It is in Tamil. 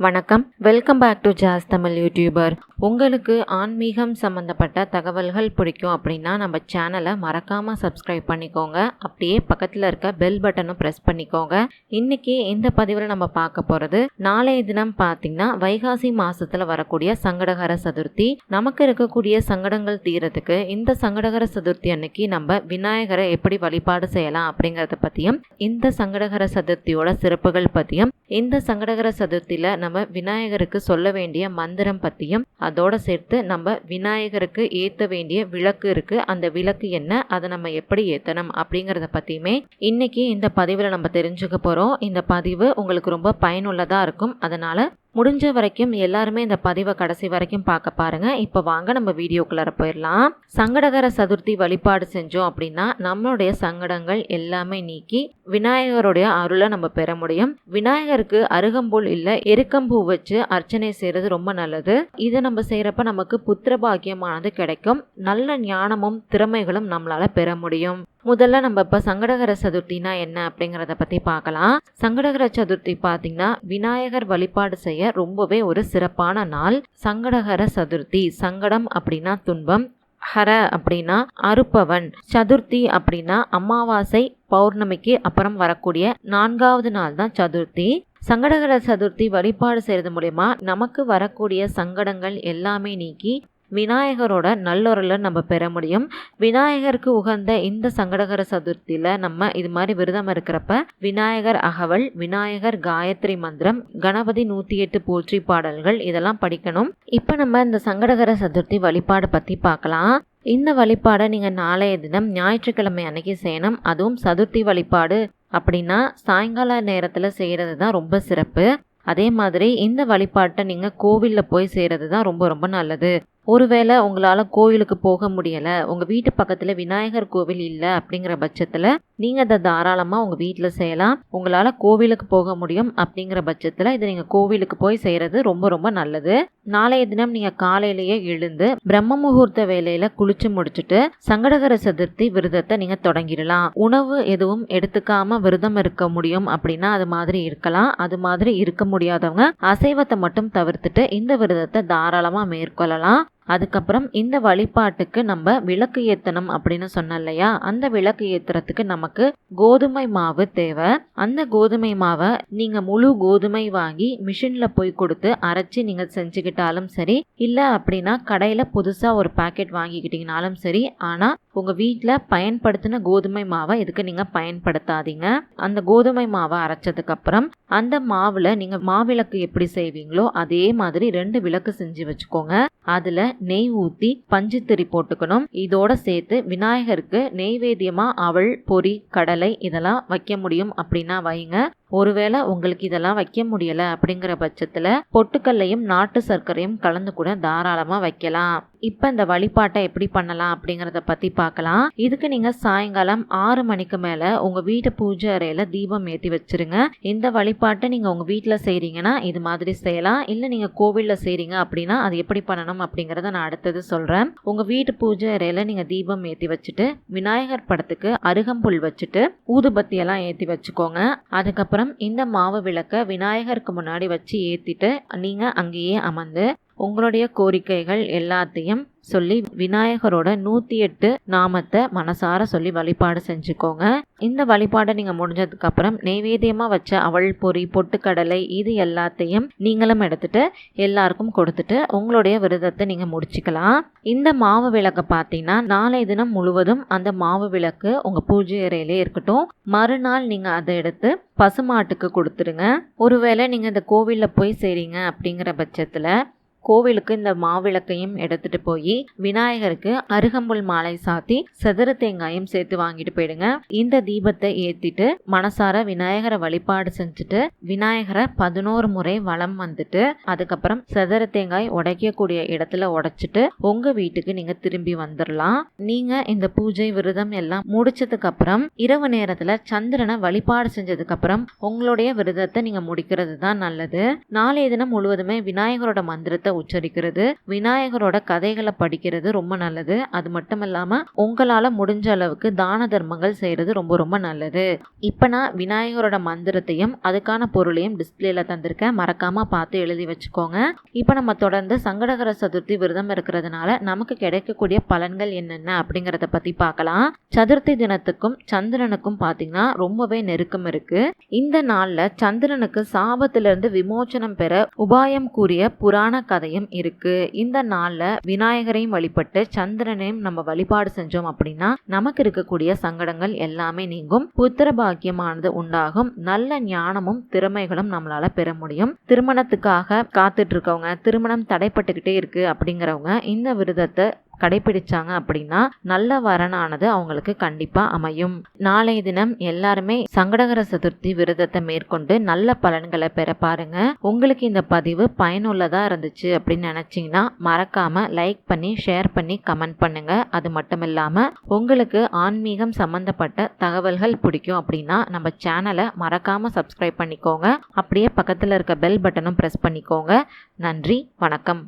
வணக்கம். Welcome back to jazz Tamil YouTuber உங்களுக்கு ஆன்மீகம் சம்மந்தப்பட்ட தகவல்கள் பிடிக்கும் அப்படின்னா நம்ம சேனலை மறக்காமல் சப்ஸ்கிரைப் பண்ணிக்கோங்க. அப்படியே பக்கத்தில் இருக்க பெல் பட்டனும் ப்ரெஸ் பண்ணிக்கோங்க. இன்னைக்கு இந்த பதிவில் நம்ம பார்க்க போகிறது நாளைய தினம் பார்த்தீங்கன்னா வைகாசி மாதத்தில் வரக்கூடிய சங்கடகர சதுர்த்தி. நமக்கு இருக்கக்கூடிய சங்கடங்கள் தீரத்துக்கு இந்த சங்கடகர சதுர்த்தி அன்னைக்கு நம்ம விநாயகரை எப்படி வழிபாடு செய்யலாம் அப்படிங்கிறத பற்றியும் இந்த சங்கடகர சதுர்த்தியோட சிறப்புகள் பற்றியும் இந்த சங்கடகர சதுர்த்தியில் நம்ம விநாயகருக்கு சொல்ல வேண்டிய மந்திரம் பற்றியும் அதோடு சேர்த்து நம்ம விநாயகருக்கு ஏற்ற வேண்டிய விளக்கு இருக்குது அந்த விளக்கு என்ன? அதை நம்ம எப்படி ஏற்றணும் அப்படிங்கிறத பற்றியுமே இன்றைக்கி இந்த பதிவில் நம்ம தெரிஞ்சுக்க போகிறோம் இந்த பதிவு உங்களுக்கு ரொம்ப பயனுள்ளதாக இருக்கும். அதனால் முடிஞ்ச வரைக்கும் எல்லாருமே இந்த பதிவை கடைசி வரைக்கும் பார்க்க பாருங்க. இப்போ வாங்க நம்ம வீடியோக்குள்ளார போயிடலாம். சங்கடகர சதுர்த்தி வழிபாடு செஞ்சோம் அப்படின்னா நம்மளுடைய சங்கடங்கள் எல்லாமே நீக்கி விநாயகருடைய அருளை நம்ம பெற முடியும். விநாயகருக்கு அருகம்புல் இல்லை எருக்கம்பூ வச்சு அர்ச்சனை செய்யறது ரொம்ப நல்லது. இதை நம்ம செய்யறப்ப நமக்கு புத்திர பாக்கியமானது கிடைக்கும். நல்ல ஞானமும் திறமைகளும் நம்மளால பெற முடியும். முதல்ல நம்ம இப்போ சங்கடகர சதுர்த்தினா என்ன அப்படிங்கிறத பற்றி பார்க்கலாம். சங்கடகர சதுர்த்தி பார்த்தீங்கன்னா விநாயகர் வழிபாடு செய்ய ரொம்பவே ஒரு சிறப்பான நாள். சங்கடகர சதுர்த்தி சங்கடம் அப்படின்னா துன்பம் ஹர அப்படின்னா அறுப்பவன் சதுர்த்தி அப்படின்னா அமாவாசை பௌர்ணமிக்கு அப்புறம் வரக்கூடிய நான்காவது நாள் தான் சதுர்த்தி. சங்கடகர சதுர்த்தி வழிபாடு செய்கிறது மூலயமா நமக்கு வரக்கூடிய சங்கடங்கள் எல்லாமே நீக்கி விநாயகரோட நல்லொருளை நம்ம பெற முடியும். விநாயகருக்கு உகந்த இந்த சங்கடகர சதுர்த்தியில் நம்ம இது மாதிரி விரதம் இருக்கிறப்ப விநாயகர் அகவல் விநாயகர் காயத்ரி மந்திரம் கணபதி நூற்றி எட்டு போற்றி பாடல்கள் இதெல்லாம் படிக்கணும். இப்போ நம்ம இந்த சங்கடகர சதுர்த்தி வழிபாடு பற்றி பார்க்கலாம். இந்த வழிபாடை நீங்கள் நாளைய தினம் ஞாயிற்றுக்கிழமை அன்னைக்கு செய்யணும். அதுவும் சதுர்த்தி வழிபாடு அப்படின்னா சாயங்கால நேரத்தில் செய்கிறது தான் ரொம்ப சிறப்பு. அதே மாதிரி இந்த வழிபாட்டை நீங்கள் கோவிலில் போய் செய்கிறது தான் ரொம்ப ரொம்ப நல்லது. ஒருவேளை உங்களால் கோவிலுக்கு போக முடியலை உங்கள் வீட்டு பக்கத்தில் விநாயகர் கோவில் இல்லை அப்படிங்கிற பட்சத்தில் நீங்கள் அதை தாராளமாக உங்கள் வீட்டில் செய்யலாம். உங்களால் கோவிலுக்கு போக முடியும் அப்படிங்கிற பட்சத்தில் இதை நீங்கள் கோவிலுக்கு போய் செய்கிறது ரொம்ப ரொம்ப நல்லது. நாளைய தினம் நீங்கள் காலையிலேயே எழுந்து பிரம்ம முகூர்த்த வேலையில் குளிச்சு முடிச்சுட்டு சங்கடகர சதுர்த்தி விரதத்தை நீங்கள் தொடங்கிடலாம். உணவு எதுவும் எடுத்துக்காம விரதம் இருக்க முடியும் அப்படின்னா அது மாதிரி இருக்கலாம். அது மாதிரி இருக்க முடியாதவங்க அசைவத்தை மட்டும் தவிர்த்துட்டு இந்த விரதத்தை தாராளமாக மேற்கொள்ளலாம். அதுக்கப்புறம் இந்த வழிபாட்டுக்கு நம்ம விளக்கு ஏற்றணும் அப்படின்னு சொன்னோம் இல்லையா? அந்த விளக்கு ஏற்றுறதுக்கு நமக்கு கோதுமை மாவு தேவை. அந்த கோதுமை மாவை நீங்கள் முழு கோதுமை வாங்கி மிஷினில் போய் கொடுத்து அரைச்சி நீங்கள் செஞ்சுக்கிட்டாலும் சரி இல்லை அப்படின்னா கடையில் புதுசாக ஒரு பாக்கெட் வாங்கிக்கிட்டீங்கனாலும் சரி ஆனால் உங்கள் வீட்டில் பயன்படுத்தின கோதுமை மாவை இதுக்கு நீங்கள் பயன்படுத்தாதீங்க? அந்த கோதுமை மாவை அரைச்சதுக்கப்புறம் அந்த மாவில் நீங்கள் மாவிளக்கு எப்படி செய்வீங்களோ அதே மாதிரி ரெண்டு விளக்கு செஞ்சு வச்சுக்கோங்க. அதில் நெய் ஊற்றி பஞ்சுத்திரி போட்டுக்கணும். இதோட சேர்த்து விநாயகருக்கு நெய்வேத்தியமாக அவள் பொரி கடலை இதெல்லாம் வைக்க முடியும் அப்படின்னா வைங்க. ஒருவேளை உங்களுக்கு இதெல்லாம் வைக்க முடியல அப்படிங்கிற பட்சத்தில் பொட்டுக்கல்லையும் நாட்டு சர்க்கரையும் கலந்து கூட தாராளமாக வைக்கலாம். இப்போ இந்த வழிபாட்டை எப்படி பண்ணலாம் அப்படிங்கிறத பற்றி பார்க்கலாம். இதுக்கு நீங்கள் சாயங்காலம் ஆறு மணிக்கு மேலே உங்கள் வீட்டு பூஜை அறையில் தீபம் ஏற்றி வச்சிருங்க. இந்த வழிபாட்டை நீங்கள் உங்கள் வீட்டில் செய்கிறீங்கன்னா இது மாதிரி செய்யலாம். இல்லை நீங்கள் கோவிலில் செய்கிறீங்க அப்படின்னா அது எப்படி பண்ணணும் அப்படிங்கிறத நான் அடுத்தது சொல்கிறேன் உங்கள் வீட்டு பூஜை அறையில் நீங்கள் தீபம் ஏற்றி வச்சுட்டு விநாயகர் படத்துக்கு அருகம்புல் வச்சுட்டு ஊதுபத்தியெல்லாம் ஏற்றி வச்சுக்கோங்க. அதுக்கப்புறம் இந்த மாவு விளக்கை விநாயகருக்கு முன்னாடி வச்சு ஏற்றிட்டு நீங்கள் அங்கேயே அமர்ந்து உங்களுடைய கோரிக்கைகள் எல்லாத்தையும் சொல்லி விநாயகரோட நூற்றி எட்டு நாமத்தை மனசார சொல்லி வழிபாடு செஞ்சுக்கோங்க. இந்த வழிபாடை நீங்கள் முடிஞ்சதுக்கப்புறம் நெய்வேத்தியமாக வச்ச அவள் பொறி பொட்டுக்கடலை இது எல்லாத்தையும் நீங்களும் எடுத்துட்டு எல்லாருக்கும் கொடுத்துட்டு உங்களுடைய விரதத்தை நீங்கள் முடிச்சுக்கலாம். இந்த மாவு விளக்கை பார்த்தீங்கன்னா நாளை தினம் முழுவதும் அந்த மாவு விளக்கு உங்கள் பூஜை அறையிலே இருக்கட்டும். மறுநாள் நீங்கள் அதை எடுத்து பசுமாட்டுக்கு கொடுத்துருங்க ஒருவேளை நீங்கள் இந்த கோவிலில் போய் செய்கிறீங்க அப்படிங்கிற பட்சத்தில் கோவிலுக்கு இந்த மாவிளக்கையும் எடுத்துட்டு போய் விநாயகருக்கு அருகம்புல் மாலை சாத்தி செதறு தேங்காயும் சேர்த்து வாங்கிட்டு போயிடுங்க. இந்த தீபத்தை ஏத்திட்டு மனசார விநாயகரை வழிபாடு செஞ்சுட்டு விநாயகரை பதினோரு முறை வளம் வந்துட்டு அதுக்கப்புறம் சதுர தேங்காய் உடைக்கக்கூடிய இடத்துல உடைச்சிட்டு உங்க வீட்டுக்கு நீங்க திரும்பி வந்துடலாம் நீங்க இந்த பூஜை விரதம் எல்லாம் முடிச்சதுக்கு அப்புறம் இரவு நேரத்துல சந்திரனை வழிபாடு செஞ்சதுக்கு அப்புறம் உங்களுடைய விரதத்தை நீங்க முடிக்கிறது தான் நல்லது. நாளைய தினம் முழுவதுமே விநாயகரோட மந்திரத்தை மந்திரத்தை உச்சரிக்கிறது. விநாயகரோட கதைகளை படிக்கிறது ரொம்ப நல்லது. அது மட்டும் இல்லாமல் உங்களால் முடிஞ்ச அளவுக்கு தான தர்மங்கள் செய்கிறது ரொம்ப ரொம்ப நல்லது. இப்போ நான் விநாயகரோட மந்திரத்தையும் அதுக்கான பொருளையும் டிஸ்பிளேல தந்திருக்கேன். மறக்காமல் பார்த்து எழுதி வச்சுக்கோங்க. இப்போ நம்ம தொடர்ந்து சங்கடகர சதுர்த்தி விரதம் இருக்கிறதுனால நமக்கு கிடைக்கக்கூடிய பலன்கள் என்னென்ன அப்படிங்கிறத பற்றி பார்க்கலாம். சதுர்த்தி தினத்துக்கும் சந்திரனுக்கும் பார்த்தீங்கன்னா ரொம்பவே நெருக்கம் இருக்கு. இந்த நாளில் சந்திரனுக்கு சாபத்திலிருந்து விமோச்சனம் பெற உபாயம் கூறிய புராண கதையும் இருக்கு. இந்த நாளில் விநாயகரையும் வழிபட்டு சந்திரனையும் நம்ம வழிபாடு செஞ்சோம் அப்படின்னா நமக்கு இருக்கக்கூடிய சங்கடங்கள் எல்லாமே நீங்கும். புத்திர பாக்கியமானது உண்டாகும். நல்ல ஞானமும் திறமைகளும் நம்மளால பெற முடியும். திருமணத்துக்காக காத்துட்டு இருக்கவங்க திருமணம் தடைப்பட்டுக்கிட்டே இருக்கு அப்படிங்கிறவங்க இந்த விரதத்தை கடைபிடிச்சாங்க அப்படின்னா நல்ல வரனானது அவங்களுக்கு கண்டிப்பா அமையும். நாளைய தினம் எல்லாருமே சங்கடகர சதுர்த்தி விரதத்தை மேற்கொண்டு நல்ல பலன்களை பெற பாருங்க. உங்களுக்கு இந்த பதிவு பயனுள்ளதா இருந்துச்சு அப்படின்னு நினைச்சீங்கன்னா மறக்காம லைக் பண்ணி ஷேர் பண்ணி கமெண்ட் பண்ணுங்க. அது மட்டும் இல்லாம உங்களுக்கு ஆன்மீகம் சம்பந்தப்பட்ட தகவல்கள் பிடிக்கும் அப்படின்னா நம்ம சேனலை மறக்காம சப்ஸ்கிரைப் பண்ணிக்கோங்க. அப்படியே பக்கத்தில் இருக்க பெல் பட்டனும் ப்ரெஸ் பண்ணிக்கோங்க. நன்றி வணக்கம்.